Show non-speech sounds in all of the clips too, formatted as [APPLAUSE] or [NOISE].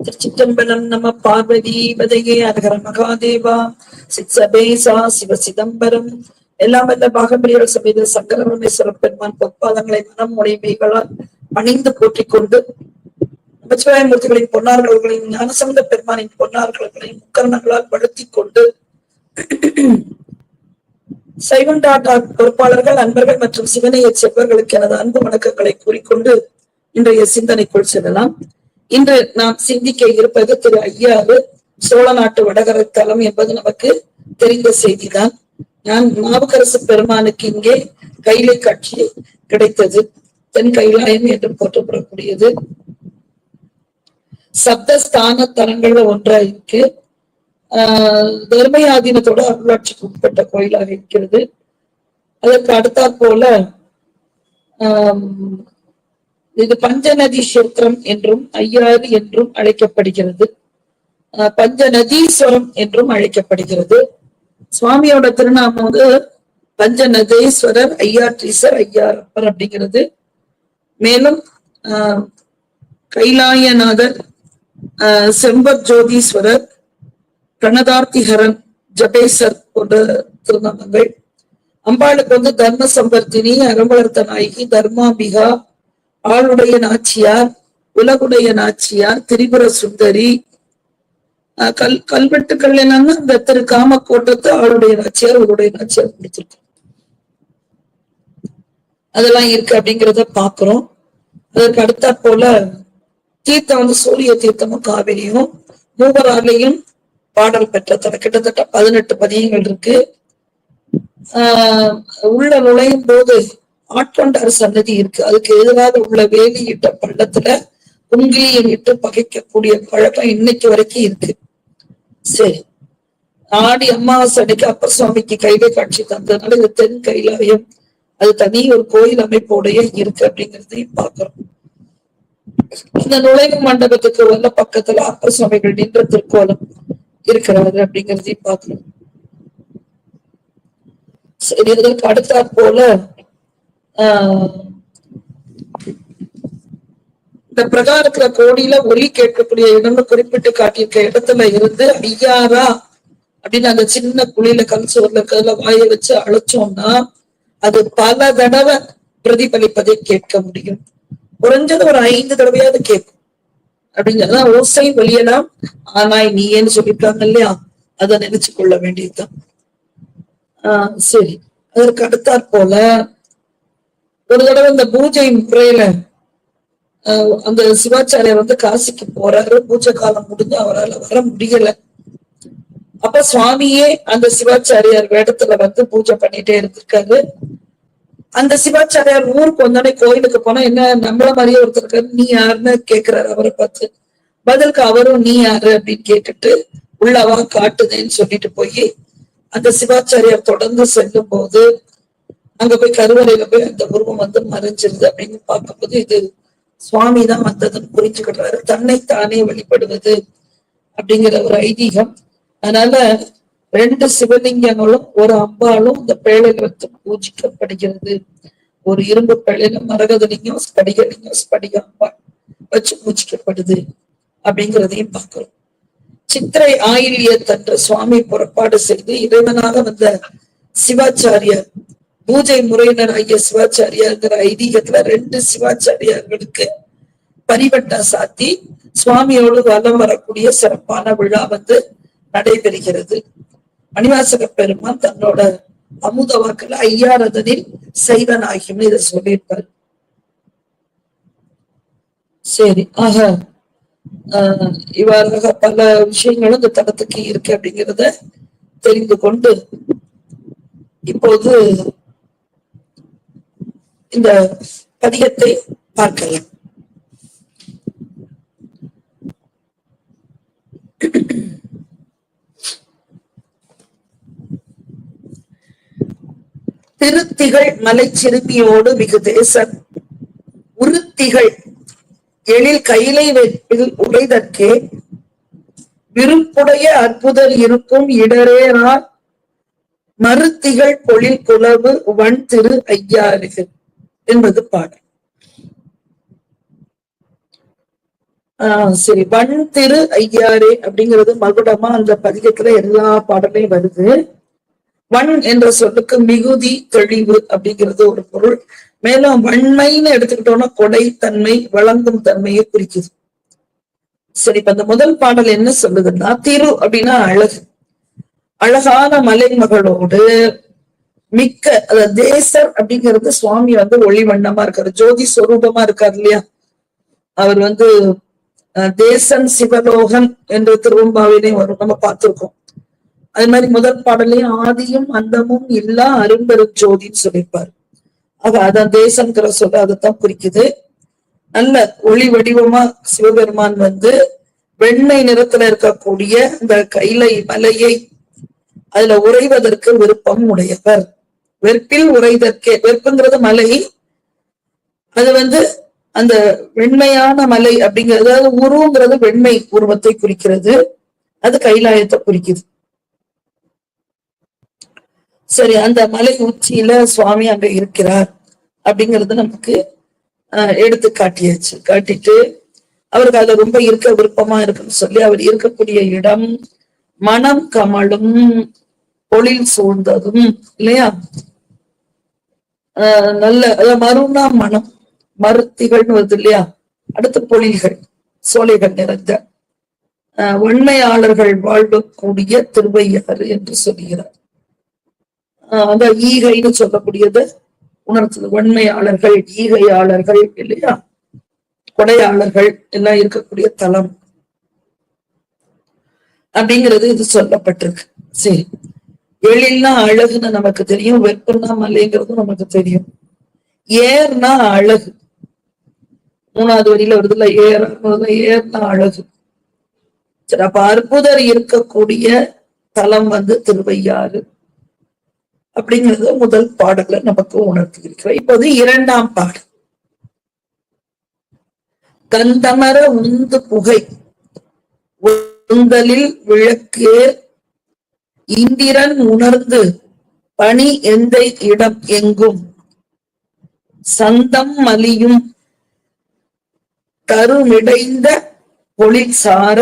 திருச்சிற்றம்பலம் நம பார்வதி பதையே அரகர மகாதேவா சித்சபேசா சிவ சிதம்பரம். எல்லாம் வல்ல பாகம்பிரியர் சமேத சங்கரமேஸ்வர பெருமான் பொற்பாதங்களை மனம் உடைமைகளால் பணிந்து போற்றிக் கொண்டு நமச்சிவாயமூர்த்திகளின் பொன்னார்களையும் ஞானசம்பந்த பெருமானின் பொன்னார்களையும் முக்கரணங்களால் படுத்திக் கொண்டு சைவன் டாடா பொறுப்பாளர்கள் அன்பர்கள் மற்றும் சிவனைய செவ்வர்களுக்கு எனது அன்பு வணக்கங்களை கூறிக்கொண்டு இன்றைய சிந்தனைக்குள் செல்லலாம். இன்று நாம் சிந்திக்க இருப்பது திரு ஐயாறு சோழ நாட்டு வடகரை தலம் என்பது நமக்கு தெரிந்த செய்திதான். நான் நாவுக்கரசு பெருமானுக்கு இங்கே கைலை காட்சி கிடைத்தது. தென் கைலாயம் என்று போற்றப்படக்கூடியது. சப்தஸ்தான தலங்கள்ல ஒன்றா இருக்கு. ஆஹ் தர்மயாதீனத்தோட அருளாட்சிக்கு உட்பட்ட கோயிலாக இருக்கிறது. அதற்கு அடுத்தாற் போல ஆஹ் இது பஞ்சநதி கஷேத்திரம் என்றும் ஐயாறு என்றும் அழைக்கப்படுகிறது. ஆஹ் பஞ்சநதீஸ்வரம் என்றும் அழைக்கப்படுகிறது. சுவாமியோட திருநாமம் வந்து பஞ்சநதேஸ்வரர் ஐயாற்றீசர் ஐயாரப்பர் அப்படிங்கிறது. மேலும் ஆஹ் கைலாயநாதர் ஆஹ் செம்பர் ஜோதீஸ்வரர் பிரணதார்த்திகரன் ஜபேசர் போன்ற திருநாமங்கள். அம்பாளுக்கு வந்து தர்ம சம்பர்த்தினி அறம்பளர்த்த நாயகி தர்மாபிகா ஆளுடைய நாச்சியார் உலகுடைய நாச்சியார் திரிபுர சுந்தரி கல் கல்வெட்டுக்கள் என்னன்னா இந்த திரு காமக்கோட்டத்தை ஆளுடைய நாச்சியார் உங்களுடைய நாச்சியார் கொடுத்திருக்கோம் அதெல்லாம் இருக்கு அப்படிங்கிறத பாக்குறோம். அதற்கு அடுத்த போல தீர்த்தம் வந்து சூரிய தீர்த்தமும் காவிரியும் மூவராலையும் பாடல் பெற்ற கிட்டத்தட்ட பதினெட்டு பதியங்கள் இருக்கு. ஆஹ் உள்ள நுழையும் போது ஆட்கொண்டார் சன்னதி இருக்கு. அதுக்கு எதிராக உள்ள வேலியிட்ட பள்ளத்துல உங்கிலியை இட்டு பகைக்கக்கூடிய பழக்கம் இன்னைக்கு வரைக்கும் இருக்கு. சரி. ஆடி அமாவாசை அன்னைக்கு அப்பர் சுவாமிக்கு கைலை காட்சி தந்ததுனால இது தென் கைலாயம் அது தனி ஒரு கோயில் அமைப்போடைய இருக்கு அப்படிங்கிறதையும் பாக்குறோம் இந்த நுழைவு மண்டபத்துக்கு வந்த பக்கத்துல அப்பர் சுவாமிகள் நின்ற திருக்கோலம் இருக்கிறாரு அப்படிங்கிறதையும் பாக்குறோம் சரி இதற்கு அடுத்தாற் போல இந்த பிரகாரத்துல கோடியில ஒலி கேட்கக்கூடிய இடம்னு குறிப்பிட்டு காட்டியிருக்க இடத்துல இருந்து ஐயாரா அப்படின்னு அந்த சின்ன குழியில கல் சோர்ல இருக்கிறதுல வாய வச்சு அழைச்சோம்னா அது பல தடவை பிரதிபலிப்பதை கேட்க முடியும். குறைஞ்சது ஒரு ஐந்து தடவையாவது கேட்கும். அப்படிங்கிறதா ஓசை வெளியெல்லாம் ஆனாய் நீயேன்னு சொல்லிட்டாங்க இல்லையா? அதை நினைச்சு கொள்ள வேண்டியதுதான். ஆஹ் சரி. அதற்கு அடுத்தாற் போல ஒரு தடவை இந்த பூஜை முறையில அந்த சிவாச்சாரியர் வந்து காசிக்கு போறாரு. பூஜை காலம் முடிஞ்சு அவரால் வர முடியல. அப்ப சுவாமியே அந்த சிவாச்சாரியார் வேடத்துல வந்து பூஜை பண்ணிட்டே இருந்திருக்காரு. அந்த சிவாச்சாரியார் ஊருக்கு வந்தோடனே கோயிலுக்கு போனா என்ன நம்மள மாதிரியே ஒருத்தர் இருக்காரு. நீ யாருன்னு கேக்குறாரு அவரை பார்த்து. பதிலுக்கு அவரும் நீ யாரு? அப்படின்னு கேட்டுட்டு உள்ளவா காட்டுதேன்னு சொல்லிட்டு போய் அந்த சிவாச்சாரியார் தொடர்ந்து செல்லும் போது அங்க போய் கருவறையில போய் அந்த உருவம் வந்து மறைஞ்சிருது அப்படின்னு பார்க்கும்போது இது சுவாமி தான் வந்ததுன்னு புரிஞ்சுக்கிட்டாரு தன்னை தானே வெளிப்படுவது அப்படிங்கிற ஒரு ஐதீகம். அதனால ரெண்டு சிவலிங்கங்களும் ஒரு அம்பாலும் இந்த பேழையில வைத்து பூஜிக்கப்படுகிறது. ஒரு இரும்பு பேழையில மரகதலிங்கம் ஸ்படிகலிங்கம் ஸ்படிக அம்பாள் வச்சு பூஜிக்கப்படுது அப்படிங்கிறதையும் பார்க்கிறோம். சித்திரை ஆயிலியத்தன்று சுவாமி புறப்பாடு செய்து இறைவனாக வந்த சிவாச்சாரியர் பூஜை முறையினர் ஐய சிவாச்சாரியார்ங்கிற ஐதீகத்துல ரெண்டு சிவாச்சாரியார்களுக்கு பரிவட்டம் சாத்தி சுவாமியோடு வலம் வரக்கூடிய சிறப்பான விழா வந்து நடைபெறுகிறது. மணிவாசக பெருமான் தன்னோட அமுத வாக்குல ஐயாரதனில் ஆகியம்னு இதை சொல்லியிருப்பார் சரி ஆக ஆஹ் இவ்வாறாக பல விஷயங்களும் இந்த தளத்துக்கு இருக்கு அப்படிங்கிறத தெரிந்து கொண்டு இப்போது இந்த பதிகத்தை பார்க்கலாம். திருத்திகள் மலை சிறுமியோடு மிகு தேசம். உருத்திகள் எழில் கையிலை வைப்பில் உடைதற்கே. விருப்புடைய அற்புதர் இருக்கும் இடரேறார் மருத்திகள் பொழில் குலவு வன் திரு ஐயாறுகள். என்பது பாடல். ஆஹ் சரி. வன் திரு ஐயாரே அப்படிங்கிறது மகுடமா அந்த பதிகத்துல எல்லா பாடலையும் வருது. வன் என்ற சொல்லுக்கு மிகுதி தெளிவு அப்படிங்கிறது ஒரு பொருள். மேலும் வன்மைன்னு எடுத்துக்கிட்டோம்னா தன்மை வழங்கும் தன்மையை குறிக்குது. சரி இப்ப அந்த முதல் பாடல் என்ன சொல்லுதுன்னா திரு அப்படின்னா அழகு. அழகான மலைமகளோடு மிக்க அத தேசர் அப்படிங்கிறது சுவாமி வந்து ஒளி வண்ணமா இருக்காரு. ஜோதி ஸ்வரூபமா இருக்காரு இல்லையா? அவர் வந்து அஹ், தேசன் சிவலோகன் என்ற திருவம்பாவினை வரும் நம்ம பார்த்திருக்கோம். அது மாதிரி முதல் பாடலையும் ஆதியும் அந்தமும் இல்லா அரும்பெரும் ஜோதின்னு சொல்லியிருப்பார். ஆக அதான் தேசங்கிற சொல்ல அதைத்தான் குறிக்குது. நல்ல ஒளி வடிவமா சிவபெருமான் வந்து வெண்ணெய் நிறத்துல இருக்கக்கூடிய அந்த கைலை மலையை அதுல உறைவதற்கு விருப்பம் உடையவர். வெற்பில் உறைதற்கே வெற்புங்கிறது மலை. அது வந்து அந்த வெண்மையான மலை அப்படிங்கிறது அதாவது உருவங்கிறது வெண்மை உருவத்தை குறிக்கிறது. அது கைலாயத்தை குறிக்குது. சரி அந்த மலை உச்சியில சுவாமி அங்க இருக்கிறார் அப்படிங்கறது நமக்கு அஹ் எடுத்து காட்டியாச்சு. காட்டிட்டு அவருக்கு அதுல ரொம்ப இருக்க விருப்பமா இருக்குன்னு சொல்லி அவர் இருக்கக்கூடிய இடம் மனம் கமலும் பொழில் சூழ்ந்ததும் இல்லையா? ஆஹ், நல்ல அதாவது மருனா மனம். மருத்திகள்னு வருது இல்லையா? அடுத்து பொழில்கள் சோலைகள் நிறைந்த ஆஹ், உண்மையாளர்கள் வாழக்கூடிய திருவையாறு என்று சொல்கிறார். ஆஹ் அந்த ஈகைன்னு சொல்லக்கூடியது உணர்த்தது. வன்மையாளர்கள் ஈகையாளர்கள் இல்லையா? கொடையாளர்கள் எல்லாம் இருக்கக்கூடிய தளம் அப்படிங்கிறது இது சொல்லப்பட்டிருக்கு. சரி. எழில்னா அழகுன்னு நமக்கு தெரியும் வெப்பம்னா மலைங்கிறதும் நமக்கு தெரியும். ஏர்னா அழகு. மூணாவது வரியில வருதுல ஏர் ஏர்னா அழகு. சரி அப்ப அற்புதர் இருக்கக்கூடிய தலம் வந்து திருவையாறு. அப்படிங்கிறது முதல் பாடல்ல நமக்கு உணர்த்தியிருக்கிறோம் இப்போது இரண்டாம் பாடல். கந்தமர உந்து புகை. உந்தலில் விளக்கு இந்திரன் உணர்ந்து பணி எந்த இடம் எங்கும்? சந்தம் மலியும் தருமிடைந்த பொழிற்சார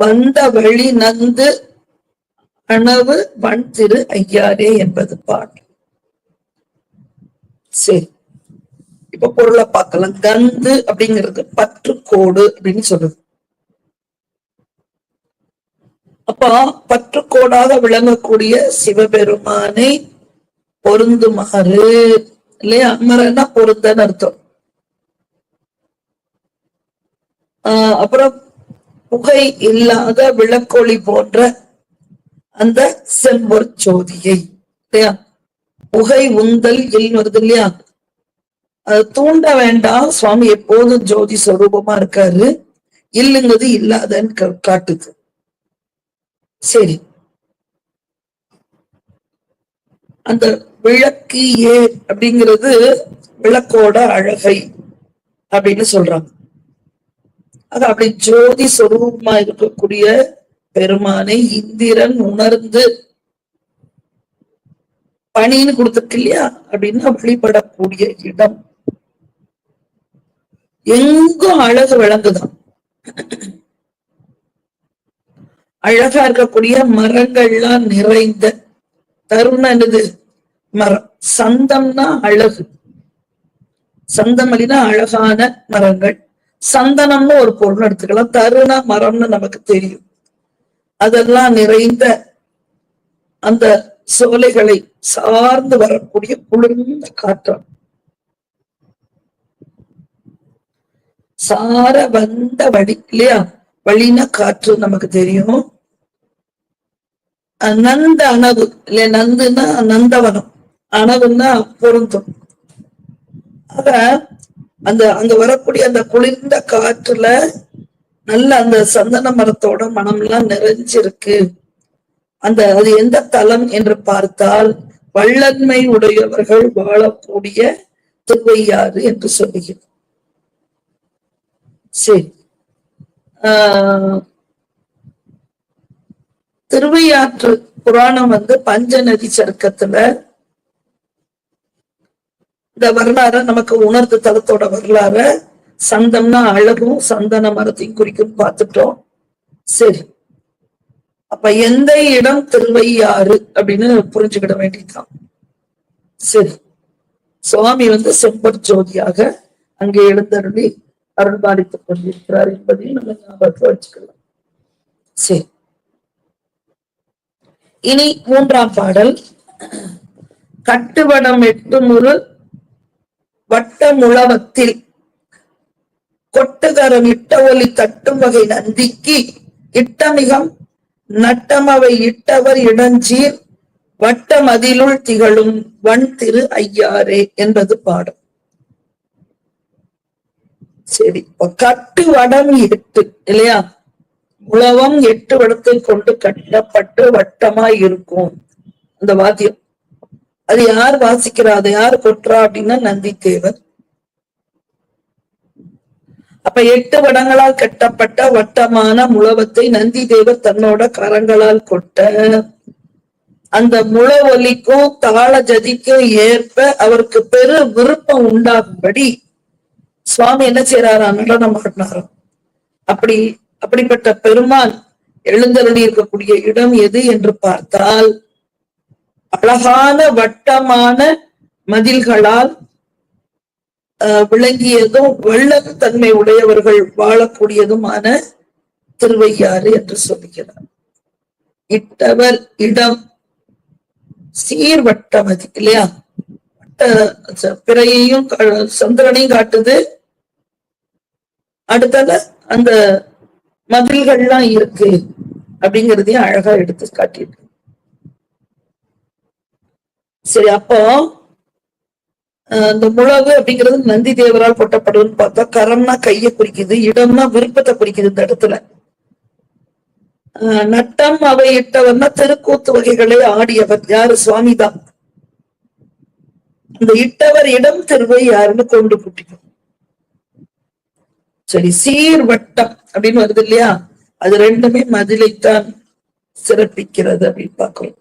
வந்த வழி நந்து அணவு வன் திரு ஐயாரே என்பது பாட்டு சரி. இப்ப பொருளை பார்க்கலாம். கந்து அப்படிங்கிறது பற்றுக்கோடு அப்படின்னு சொல்லுது அப்போ பற்றுக்கோடாக விளங்கக்கூடிய சிவபெருமானை பொருந்துமாறு. இல்லையா? அமரன்னா பொருந்தன்னு அர்த்தம். ஆஹ் அப்புறம் புகை இல்லாத விளக்கொளி போன்ற அந்த செம்பொற் ஜோதியை. இல்லையா? புகை உந்தல் இல் வருது இல்லையா? அது தூண்ட வேண்டாம். சுவாமி எப்போதும் ஜோதி சொரூபமா இருக்காரு. இல்லுங்கிறது இல்லாதன்னு காட்டுது. சரி. அந்த விளக்கு ஏ அப்படிங்கிறது விளக்கோட அழகை அப்படின்னு சொல்றாங்க. அது அப்படி ஜோதி சொரூபமா இருக்கக்கூடிய பெருமானை இந்திரன் உணர்ந்து பணின்னு கொடுத்துருக்கு இல்லையா? அப்படின்னா வழிபடக்கூடிய இடம். எங்கும் அழகு விளங்குதான். அழகா இருக்கக்கூடிய மரங்கள்லாம் நிறைந்த தருணம் என்னது மரம். சந்தம்னா அழகு. சந்தமலினா அழகான மரங்கள். சந்தனம்னு ஒரு பொருள் எடுத்துக்கலாம். தருண மரம்னு நமக்கு தெரியும். அதெல்லாம் நிறைந்த அந்த சோலைகளை சார்ந்து வரக்கூடிய குளிர்ந்த காற்றம். சார வந்த வழி இல்லையா? வழினா காற்று நமக்கு தெரியும். நந்த அணவு இல்ல நந்துன்னா நந்தவனம். அணவுன்னா பொருந்தும். ஆக அந்த அங்க வரக்கூடிய அந்த குளிர்ந்த காற்றுல நல்ல அந்த சந்தன மரத்தோட மனம்லாம் நிறைஞ்சிருக்கு. அந்த அது எந்த தலம் என்று பார்த்தால் வள்ளன்மை உடையவர்கள் வாழக்கூடிய திருவையாறு என்று சொல்லுகிறோம் சரி. ஆஹ் திருவையாற்று புராணம் வந்து பஞ்சநதி சருக்கத்துல இந்த வரலாற நமக்கு உணர்ந்து தளத்தோட வரலாற சந்தம்னா அழகும் சந்தன மரத்தையும் குறிக்கும் பார்த்துட்டோம். சரி. அப்ப எந்த இடம் திருவையாறு அப்படின்னு புரிஞ்சுக்கிட வேண்டியதுதான். சரி. சுவாமி வந்து செம்பர் ஜோதியாக அங்கே எழுந்தருளி அருள்பாலித்துக் கொண்டிருக்கிறார் என்பதையும் நம்ம ஞாபகத்தில் வச்சுக்கலாம். சரி. இனி மூன்றாம் பாடல். கட்டுவடம் எட்டும் ஒரு வட்ட முழவத்தில் கொட்டுகரம் இட்ட ஒலி தட்டும் வகை நந்திக்கு. இட்டமிகம் நட்டமவை இட்டவர் இடஞ்சீர் வட்டமதிலுள் திகழும் வன் திரு ஐயாரே என்பது பாடம். சரி கட்டு வடம் எட்டு இல்லையா? உழவம் எட்டு வடத்தை கொண்டு கட்டப்பட்டு வட்டமாய் இருக்கும். அந்த வாத்தியம். அது யார் வாசிக்கிறா? அதை யார் கொட்டுறா அப்படின்னா நந்தி தேவர் அப்ப எட்டு வடங்களால் கட்டப்பட்ட வட்டமான முழவத்தை நந்தி தேவர் தன்னோட கரங்களால் கொட்ட. அந்த முழ ஒலிக்கும் தாள ஜதிக்கும் ஏற்ப அவருக்கு பெரு விருப்பம் உண்டாகும்படி சுவாமி என்ன செய்யறாரா நடனம் ஆடினாராம். அப்படி அப்படிப்பட்ட பெருமான் எழுந்தருளி இருக்கக்கூடிய இடம் எது என்று பார்த்தால் அழகான வட்டமான மதில்களால் விளங்கியதும் வெள்ளத்தன்மை உடையவர்கள் வாழக்கூடியதுமான திருவையாறு என்று சொல்லுகிறார். இட்டவர் இடம் சீர்வட்டமதி இல்லையா? வட்ட பிறையையும் க- சந்திரனையும் காட்டுது. அடுத்தது அந்த மதில்கள்லாம் இருக்கு அப்படிங்கறதையும் அழகா எடுத்து காட்டியிருக்கு. சரி அப்போ இந்த முழவு அப்படிங்கிறது நந்தி தேவரால் கொட்டப்படுதுன்னு பார்த்தா கரம்னா கையை குறிக்குது இடம்னா விருப்பத்தை குறிக்குது இந்த இடத்துல. நட்டம் அவை இட்டவர்னா தெருக்கூத்து வகைகளை ஆடியவர் யாரு? சுவாமிதான். இந்த இட்டவர் இடம் தெருவை யாருன்னு கொண்டு கூட்டிக்கும். சரி சீர் வட்டம் அப்படின்னு வருது இல்லையா? அது ரெண்டுமே மதிலைத்தான் சிறப்பிக்கிறது அப்படின்னு பார்க்கிறோம்.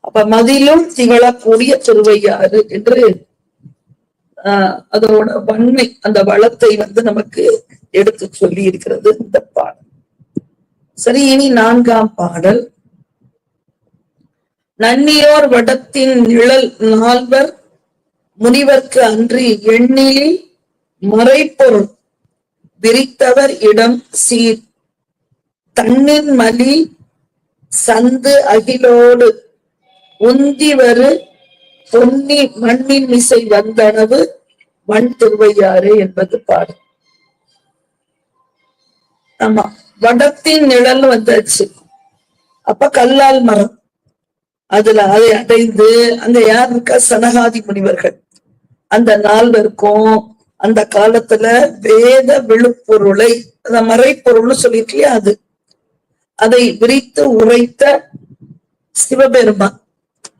அப்ப மதிலும் திகழக்கூடிய திருவையாறு என்று ஆஹ் அதோட வன்மை அந்த வளத்தை வந்து நமக்கு எடுத்து சொல்லி இருக்கிறது இந்த பாடல். சரி இனி நான்காம் பாடல். நன்னியோர் வடத்தின் நிழல் நால்வர் முனிவர்க்கு அன்றி எண்ணிலில் மறைப்பொருள். விரித்தவர் இடம் சீர். தன்னின் மலி சந்து அகிலோடு உந்திவரு பொன்னி மண்ணின் இசை வந்தனவு மண் திருவையாறு என்பது பாடல். ஆமா வடத்தின் நிழல் வந்தாச்சு. அப்ப கல்லால் மரம். அதுல அதை அடைந்து அங்க யார் இருக்கா? சனகாதி முனிவர்கள். அந்த நால்வருக்கும் அந்த காலத்துல வேத விழுப்பொருளை அந்த மறைப்பொருள்னு சொல்லிட்டு அது? அதை விரித்து உரைத்த சிவபெருமான்.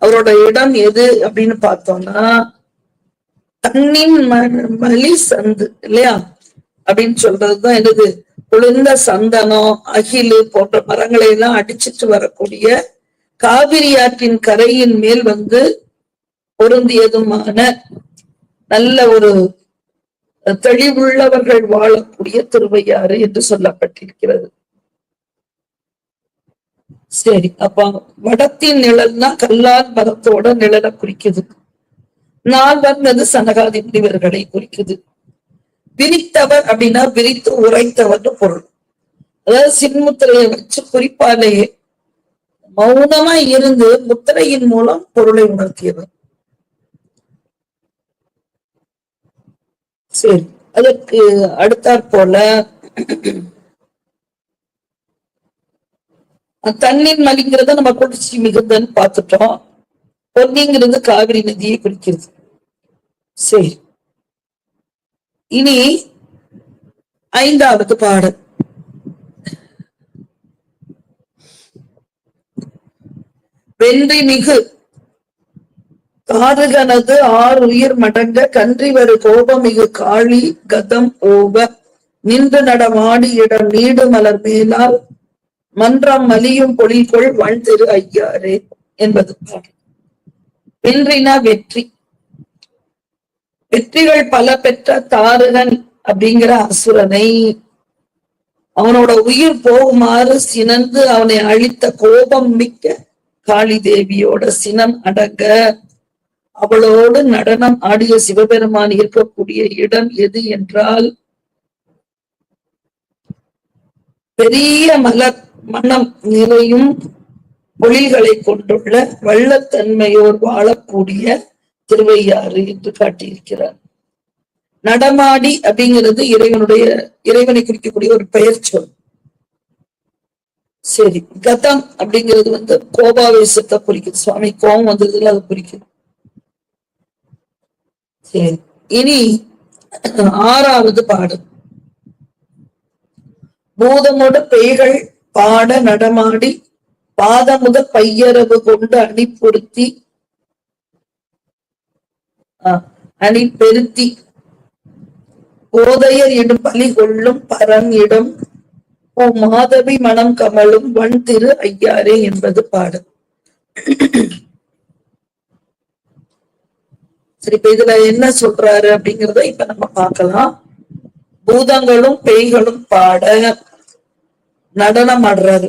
அவரோட இடம் எது அப்படின்னு பார்த்தோம்னா தண்ணின் மலி சந்து இல்லையா? அப்படின்னு சொல்றதுதான் என்னது? குளிர்ந்த சந்தனம் அகிலு போன்ற மரங்களை எல்லாம் அடிச்சிட்டு வரக்கூடிய காவிரி ஆற்றின் கரையின் மேல் வந்து பொருந்தியதுமான நல்ல ஒரு தெளிவுள்ளவர்கள் வாழக்கூடிய திருவையாறு என்று சொல்லப்பட்டிருக்கிறது. சரி அப்ப வடத்தின் நிழல்னா கல்லால் மரத்தோட நிழலை குறிக்குது. நாள் வந்தது சனகாதி முனிவர்களை குறிக்குது. விரித்தவர் அப்படின்னா விரித்து உரைத்தவர்னு பொருள். அதாவது சின்முத்திரையை வச்சு குறிப்பாலேயே மௌனமா இருந்து முத்திரையின் மூலம் பொருளை உணர்த்தியவர். சரி. அதற்கு அடுத்தாற் போல. தண்ணீர் மலிங்கிறத நம்ம குளிர்ச்சி மிகுந்தன்னு பார்த்துட்டோம். பொன்னிங்கிறது காவிரி நதியை குறிக்கிறது சரி. இனி ஐந்தாவது பாடல். வென்றி மிகு காருகனது ஆறு உயிர் மடங்க கன்றி வரு கோபமிகு காளி கதம் ஓவ நின்று நடமாடி இடம் நீடு மலர் மேலால். மன்றம் மலியும் பொழில்கொள் வாழ் திரு ஐயாரே என்பது. வென்றினா வெற்றி. வெற்றிகள் பல பெற்ற தாருகன் அப்படிங்கிற அசுரனை. அவனோட உயிர் போகுமாறு சினந்து அவனை அழித்த கோபம் மிக்க காளி தேவியோட சினம் அடங்க. அவளோடு நடனம் ஆடிய சிவபெருமான் இருக்கக்கூடிய இடம் எது என்றால் பெரிய மலர் மனம் நிறையும் ஒளிகளை கொண்டுள்ள வள்ளத்தன்மையோர் வாழக்கூடிய திருவையாறு என்று காட்டியிருக்கிறார். நடமாடி அப்படிங்கிறது இறைவனுடைய இறைவனை குறிக்கக்கூடிய ஒரு பெயர் சொல். சரி கதம் அப்படிங்கிறது வந்து கோபாவேசத்தை குறிக்குது. சுவாமி கோபம் வந்ததுல அது குறிக்குது. சரி. இனி ஆறாவது பாடம் பூதமுட பேய்கள் பாட நடமாடி பாதமுத பையரவு கொண்டு அணி பொருத்தி அணி பெருத்தி. கோதையர் இடும் பலி கொள்ளும் பரன் இடம் ஓ மாதவி மனம் கமலும் வன் திரு ஐயாரே என்பது பாடம் சரி இப்ப இதுல என்ன சொல்றாரு அப்படிங்கறத இப்ப நம்ம பார்க்கலாம். பூதங்களும் பேய்களும் பாட நடனம் ஆடுறாரு.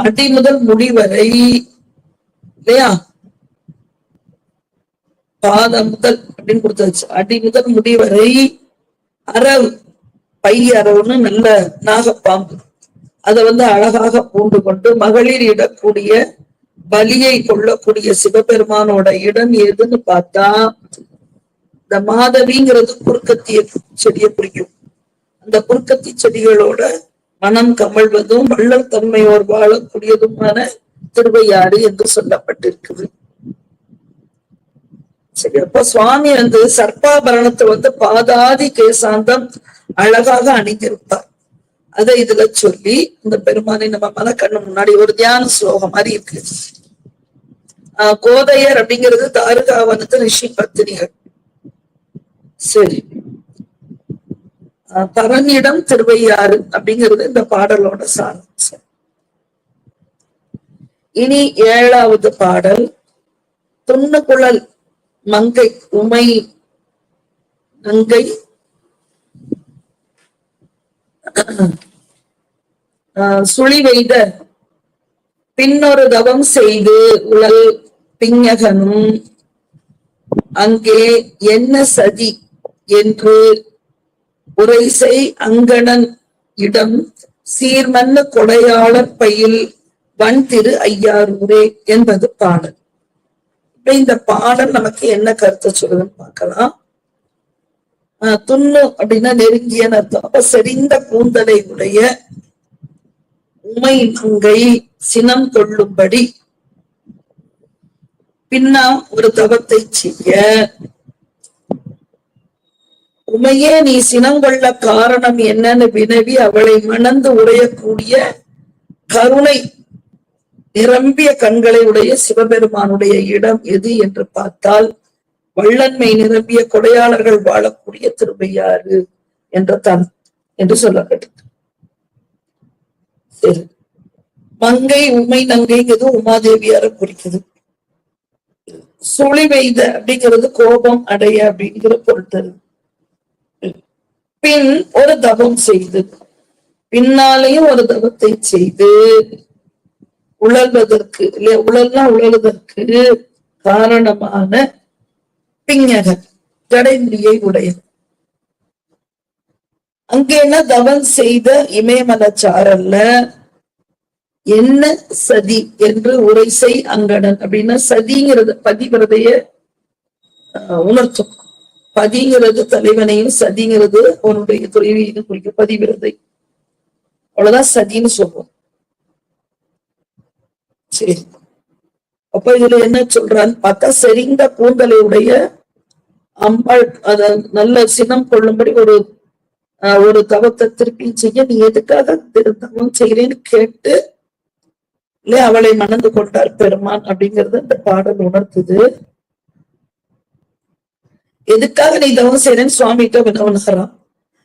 அடி முதல் முடிவரை இல்லையா? பாதம் முதல் அப்படின்னு கொடுத்தாச்சு. அடி முதல் முடிவரை அரவு பை அரவுன்னு நல்ல நாகப்பாம்பு. அதை வந்து அழகாக பூண்டு கொண்டு மகளிர் இடக்கூடிய பலியை கொள்ளக்கூடிய சிவபெருமானோட இடம் எதுன்னு பார்த்தா இந்த மாதவிங்கிறது குறுக்கத்திய செடியை பிடிக்கும் அந்த குறுக்கத்தி செடிகளோட மனம் கமழ்வதும் வள்ளல் தன்மையோர் வாழக்கூடியதுமான திருவையாறு என்று சொல்லப்பட்டிருக்குது. சரி அப்ப சுவாமி வந்து சர்ப்பாபரணத்தை வந்து பாதாதி கேசாந்தம் அழகாக அணிந்திருப்பார். அதை இதுல சொல்லி இந்த பெருமானை நம்ம மன கண்ணு முன்னாடி ஒரு தியான ஸ்லோகம் மாதிரி இருக்கு. ஆஹ் கோதையர் அப்படிங்கிறது தாருகாவனத்து ரிஷி பத்தினிகள். சரி. பரனிடம் திருவையாறு அப்படிங்கிறது இந்த பாடலோட சாராம்சம். இனி ஏழாவது பாடல். துண்ணுகுழல் மங்கை உமை நங்கை. சுழி வைத பின்னொரு தவம் செய்து உழல் பிஞகனும் அங்கே என்ன சதி என்று உரைசை அங்கணன் இடம் சீர்மன்ன கொடையாளர் பயில் வன் திரு ஐயாரூரே என்பது பாடல். இப்ப இந்த பாடல் நமக்கு என்ன கருத்தை சொல்லுதுன்னு பார்க்கலாம். ஆஹ் துண்ணு அப்படின்னா நெருங்கிய அர்த்தம். அப்ப செறிந்த கூந்தலை உடைய உமை மங்கை சினம் கொள்ளும்படி பின்னா ஒரு தவத்தை செய்ய உமையே நீ சினங்கொள்ள காரணம் என்னன்னு வினவி அவளை மணந்து உடையக்கூடிய கருணை நிரம்பிய கண்களை உடைய சிவபெருமானுடைய இடம் எது என்று பார்த்தால் வள்ளன்மை நிரம்பிய கொடையாளர்கள் வாழக்கூடிய திருவையாறு என்ற தன் என்று சொல்லப்பட்டது. சரி. மங்கை உமை நங்கைங்கிறது உமாதேவியார குறிக்குது சுழி வைத அப்படிங்கிறது கோபம் அடைய அப்படிங்கிற பொருள் தருது பின் ஒரு தவம் செய்து பின்னாலேயும் ஒரு தவத்தை செய்து உழல்வதற்கு இல்லையா உழல்னா உழல்வதற்கு காரணமான பிஞகன் ஜடைமுடியை உடையது அங்கே என்ன தவம் செய்த இமயமலச்சாரல்ல என்ன சதி என்று உரைசை அங்கடன் அப்படின்னா சதிங்கிறது பதிவிறதைய உணர்த்தும். பதிங்கிறது தலைவனையும் சதிங்கிறது அவனுடைய துறையையும் குறிக்கும் பதிவிரதை அவ்வளவுதான் சதின்னு சொல்றோம். சரி. அப்ப இதுல என்ன சொல்றான்னு பார்த்தா செறிந்த கூந்தலை உடைய அம்பாள் அத நல்ல சினம் கொள்ளும்படி ஒரு ஒரு தவத்தை திருப்பி செய்ய நீ எதுக்காக தவம் செய்கிறேன்னு கேட்டு இல்ல அவளை மணந்து கொண்டார் பெருமான் அப்படிங்கறது இந்த பாடல் உணர்த்துது. எதுக்காக நீ தவம் செய்யறேன்னு சுவாமிகிட்ட வினவனகிறான்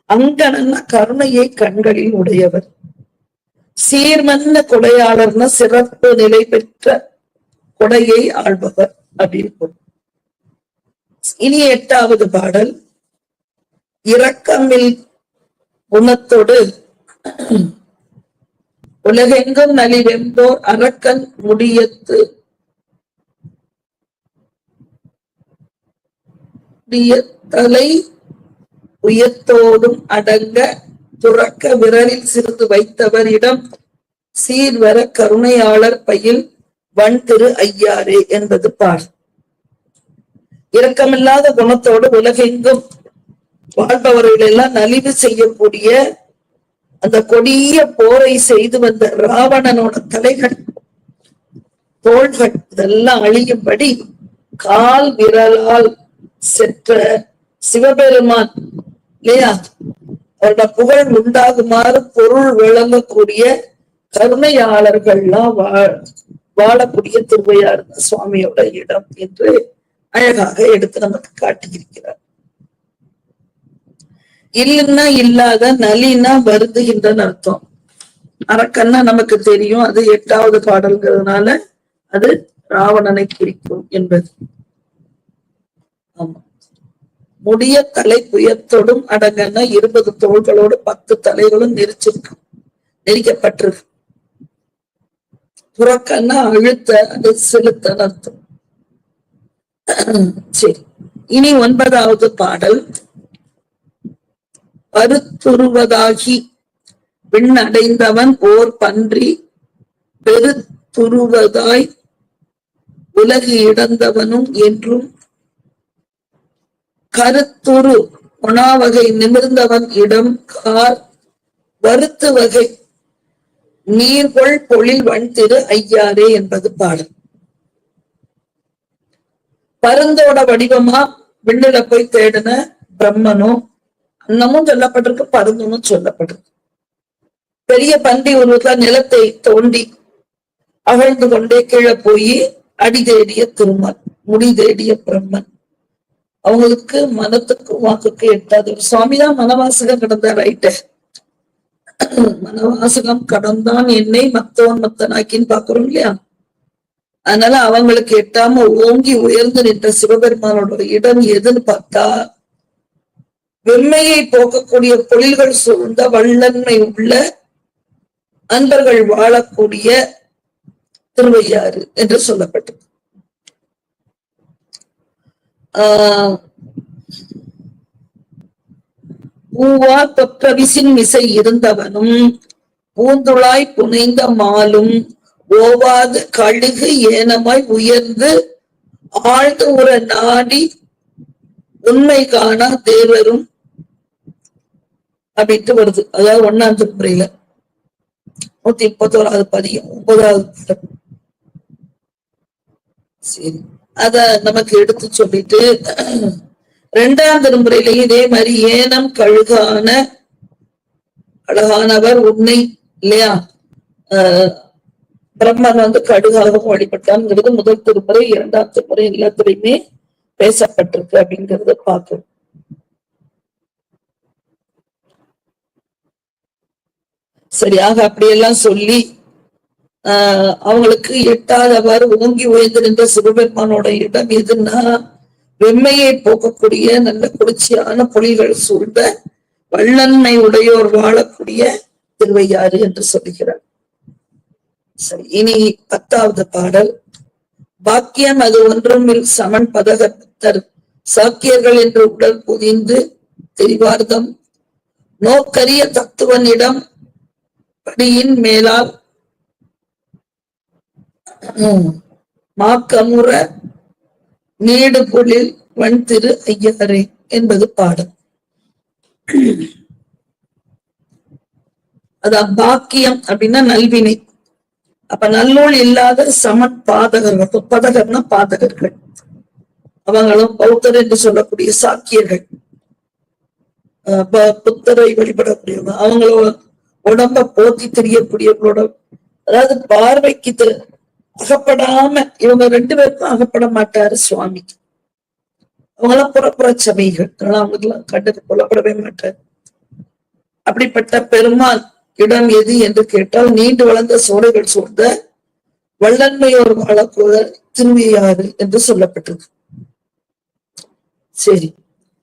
அங்கன கருணையை கண்களில் உடையவர். சீர்மன்ன கொடையாளர்னா சிறப்பு நிலை பெற்ற கொடையை ஆள்பவர் அப்படின்னு இனி எட்டாவது பாடல். இரக்கமில் குணத்தோடு உலகெங்கும் நலிவெம்போர் அரக்கன் முடியத்து தலை உயர்த்தோடும் அடங்க துறக்க விரலில் சிறிது வைத்தவரிடம் சீர்வர கருணையாளர் பையில் வன் திரு ஐயாரே என்பது பார். இரக்கமில்லாத குணத்தோடு உலகெங்கும் வாழ்பவர்கள் எல்லாம் நலிவு செய்யக்கூடிய அந்த கொடிய போரை செய்து வந்த ராவணனோட தலைகள் தோள்கள் இதெல்லாம் அழியும்படி கால் விரலால் செற்ற சிவபெருமான் இல்லையா அவரோட புகழ் உண்டாகுமாறு பொருள் விளங்கக்கூடிய கருணையாளர்கள்லாம் வாழ் வாழக்கூடிய திருவையார் சுவாமியோட இடம் என்று அழகாக எடுத்து நமக்கு காட்டியிருக்கிறார். இல்லைன்னா இல்லாத நலினா வருதுகின்றன்னு அர்த்தம். அரக்கன்னா நமக்கு தெரியும் அது எட்டாவது பாடல்கிறதுனால அது ராவணனை குறிக்கும் என்பது. ஆமா. முடிய தலை குயத்தோடும் அடங்கன இருபது தோள்களோடு பத்து தலைகளும் நெரிச்சிருக்கு. நெரிக்கப்பட்டிருக்கு. புறக்கன்னா அழுத்த அது செலுத்த அர்த்தம். [CLEARS THROAT] சரி. இனி ஒன்பதாவது பாடல். பருத்துருவதாகி விண்ணடைந்தவன் ஓர் பன்றி பெருத்துருவதாய் உலகு இடந்தவனும் என்றும் கருத்துரு உணாவகை நிமிர்ந்தவன் இடம் கார் வருத்து வகை. நீர்கொள் பொழில் வன் திரு ஐயாரே என்பது பாடல். பருந்தோட வடிவமா விண்ணில போய் தேடின பிரம்மனும் அன்னமும் சொல்லப்பட்டிருக்கு பருந்தனும் சொல்லப்பட்டிருக்கு. பெரிய பன்றி உருவத்துல நிலத்தை தோண்டி அகழ்ந்து கொண்டே கீழே போய் அடி தேடிய திருமன் முடி தேடிய பிரம்மன். அவங்களுக்கு மனத்துக்கும் வாக்குக்கு எட்டாது. சுவாமிதான் மனவாசகம் கடந்த ரைட்டு மனவாசகம் கடந்தான் என்னை மத்தவன் மத்தனாக்கின்னு பாக்குறோம் இல்லையா? அதனால அவங்களுக்கு எட்டாம ஓங்கி உயர்ந்து நின்ற சிவபெருமானோட இடம் எதுன்னு பார்த்தா வெம்மையை போக்கக்கூடிய பொழில்கள் சூழ்ந்த வல்லன்மை உள்ள அன்பர்கள் வாழக்கூடிய திருவையாறு என்று சொல்லப்பட்டது. பூவா தொற்றவிசின் மிசை இருந்தவனும் பூந்துளாய் புனைந்த மாலும் ஓவாது கழுகு ஏனமாய் உயர்ந்து ஆழ்ந்து உற நாடி உண்மை காணா தேவரும் அப்படின்ட்டு வருது. அதாவது ஒன்னாம் திருமுறையில. நூத்தி முப்பத்தோராவது பதியம் ஒன்பதாவது சரி. அத நமக்கு எடுத்து சொல்லிட்டு ரெண்டாம் திருமுறையிலையும் இதே மாதிரி ஏனம் கழுகான அழகானவர் உன்னை இல்லையா? ஆஹ் பிரம்மன் வந்து கடுகாகவும் வழிபட்டான்ங்கிறது முதல் திருமுறை இரண்டாம் திருமுறை எல்லாத்துலயுமே பேசப்பட்டிருக்கு அப்படிங்கறத பார்க்கணும். சரியாக அப்படியெல்லாம் சொல்லி ஆஹ் அவங்களுக்கு எட்டாதவாறு ஓங்கி ஓய்ந்திருந்த சிவபெருமானோட இடம் எதுன்னா வெம்மையை போக்கக்கூடிய நல்ல குளிர்ச்சியான பொழிகள் சூழ்ந்த வள்ளன்மை உடையோர் வாழக்கூடிய திருவையாறு என்று சொல்லுகிறார். சரி இனி பத்தாவது பாடல். பாக்கியம் அது ஒன்றுமில் சமன் பதகத்தர் சாக்கியர்கள் என்று உடல் புதிந்து தெரிவார்த்தம் நோக்கரிய தத்துவனிடம் படியின் மேலால் மாக்கமுற நீடு பொழில் வன் திரு ஐயரே என்பது பாடம். அது பாக்கியம் அப்படின்னா நல்வினை. அப்ப நல்லூல் இல்லாத சமன் பாதகர்கள் பதகர்னா பாதகர்கள். அவங்களும் பௌத்தர் என்று சொல்லக்கூடிய சாக்கியர்கள். புத்தரை வழிபடக்கூடியவங்க. அவங்களோட உடம்ப போத்தி தெரியக்கூடியவங்களோட அதாவது பார்வைக்கு அகப்படாம இவங்க ரெண்டு பேருக்கும் அகப்பட மாட்டாரு சுவாமி. அவங்கெல்லாம் புறப்புற சபைகள். அதனால அவங்களுக்கெல்லாம் கண்டது புலப்படவே மாட்டார். அப்படிப்பட்ட பெருமாள் இடம் எது என்று கேட்டால் நீண்டு வளர்ந்த சோலைகள் சூழ்ந்த வல்லன்மையோர் வாழக்கூட திருவியாறு என்று சொல்லப்பட்டது சரி.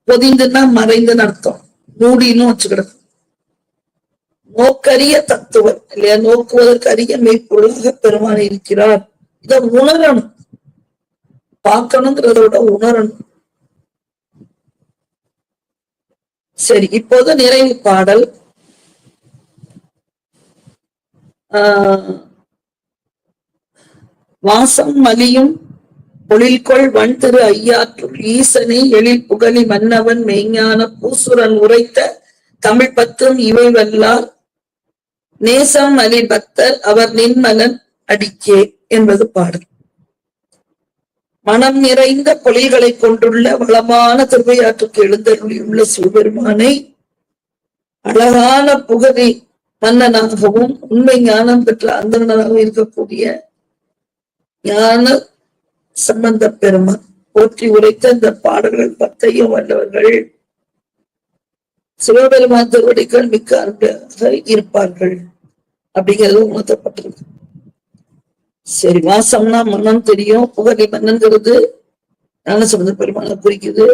பொதிந்துன்னா மறைந்துன்னு அர்த்தம். மூடின்னு வச்சுக்கிடணும். நோக்கரிய தத்துவம் இல்லையா? நோக்குவதற்கு அரிய மெய்ப்பொருளாக பெருமான் இருக்கிறார். இத உணரணும். பார்க்கணுங்கிறத விட உணரணும். சரி இப்போது நிறைவு பாடல். ஆஹ் வாசம் மலியும் பொழில்கொள் வன் திரு ஐயாற்றுள் ஈசனை எழில் புகழி மன்னவன் மெய்ஞான பூசுரன் உரைத்த தமிழ் பத்தும் இவை வல்லார் நேசம் அலி பக்தர் அவர் நின்மலன் அடிக்கே என்பது பாடல். மனம் நிறைந்த பொழில்களை கொண்டுள்ள வளமான திருவையாற்றுக்கு எழுந்தருளியுள்ள சிவபெருமானை அழகான புகழி மன்னனாகவும் உண்மை ஞானம் பெற்ற அந்தனாகவும் இருக்கக்கூடிய ஞான சம்பந்த பெருமான் போற்றி உரைத்த இந்த பாடல்கள் பத்தையும் வல்லவர்கள் சிவபெருமான் திருவடிகள் மிக்க அன்பாக இருப்பார்கள். அப்படிங்கிறது உணர்த்தப்பட்டிருக்கு சரி வாசம்னா மனம் தெரியும் புகழி மன்னங்கிறது சமந்த பெருமாள குறிக்குது.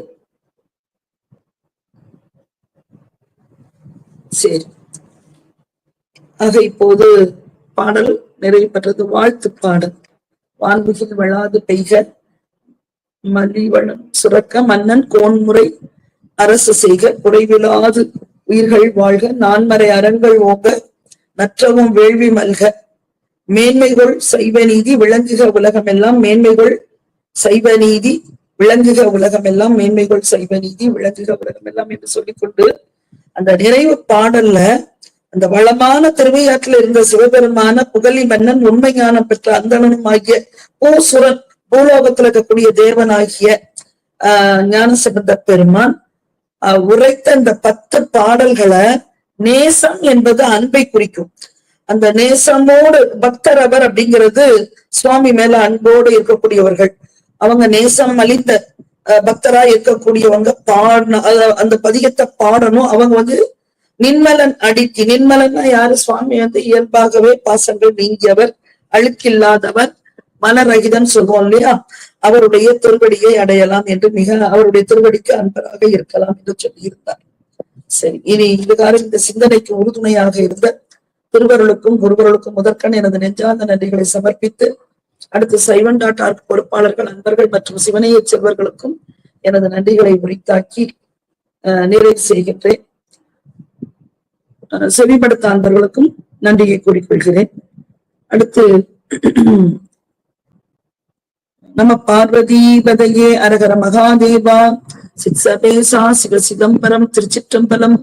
சரி. ஆக இப்போது பாடல் நிறைவு பெற்றது வாழ்த்து பாடல். வான்முகில் வளாது பெய்க மலிவளம் சுரக்க மன்னன் கோன்முறை அரசு செய்க குறைவிலாது உயிர்கள் வாழ்க நான்மறை அறங்கள் ஓங்க மற்றவும் வேள்வி மல்க. மேன்மைகள் சைவ நீதி விளங்குக உலகமெல்லாம் மேன்மைகள் சைவ நீதி விளங்குக உலகமெல்லாம் மேன்மைகள் சைவ நீதி விளங்குக உலகமெல்லாம் என்று சொல்லிக்கொண்டு அந்த நிறைவு பாடல்ல அந்த வளமான திருவையாற்றில் இருந்த சிவபெருமான புகழி மன்னன் உண்மை ஞானம் பெற்ற அந்தணனும் ஆகிய பூசுரன் பூலோகத்தில் இருக்கக்கூடிய தேவனாகிய ஆஹ் ஞானசம்பந்த பெருமான் ஆஹ் உரைத்த இந்த பத்து பாடல்களை நேசம் என்பது அன்பை குறிக்கும். அந்த நேசமோடு பக்தர் அவர் அப்படிங்கிறது சுவாமி மேல அன்போடு இருக்கக்கூடியவர்கள். அவங்க நேசம் அளித்த பக்தரா இருக்கக்கூடியவங்க பாடணும். அந்த பதிகத்தை பாடணும். அவங்க வந்து நின்மலன் அடிக்கி. நின்மலன்னா யாரு? சுவாமி வந்து இயல்பாகவே பாசங்கள் நீங்கியவர் அழுக்கில்லாதவர் மனரகிதன் சொல்லுவோம் இல்லையா? அவருடைய திருவடியை அடையலாம் என்று மிக அவருடைய திருவடிக்கு அன்பராக இருக்கலாம் என்று சொல்லியிருந்தார். சரி இனி இதுகாரம் இந்த சிந்தனைக்கு உறுதுணையாக இருந்த திருவருளுக்கும் குருவருளுக்கும் முதற்கண் எனது நெஞ்சார்ந்த நன்றிகளை சமர்ப்பித்து அடுத்து சைவன் டாட் ஆர்க் பொறுப்பாளர்கள் அன்பர்கள் மற்றும் சிவனைய செல்வர்களுக்கும் எனது நன்றிகளை உரித்தாக்கி அஹ், நிறைவு செய்கின்றேன். செவிப்படுத்த அன்பர்களுக்கும் நன்றியை கூறிக்கொள்கிறேன். அடுத்து நம பார்வதி பதையே அரகர மகாதேவா சித்சபேசா சிவ சிதம்பரம் திருச்சிற்றம்பலம்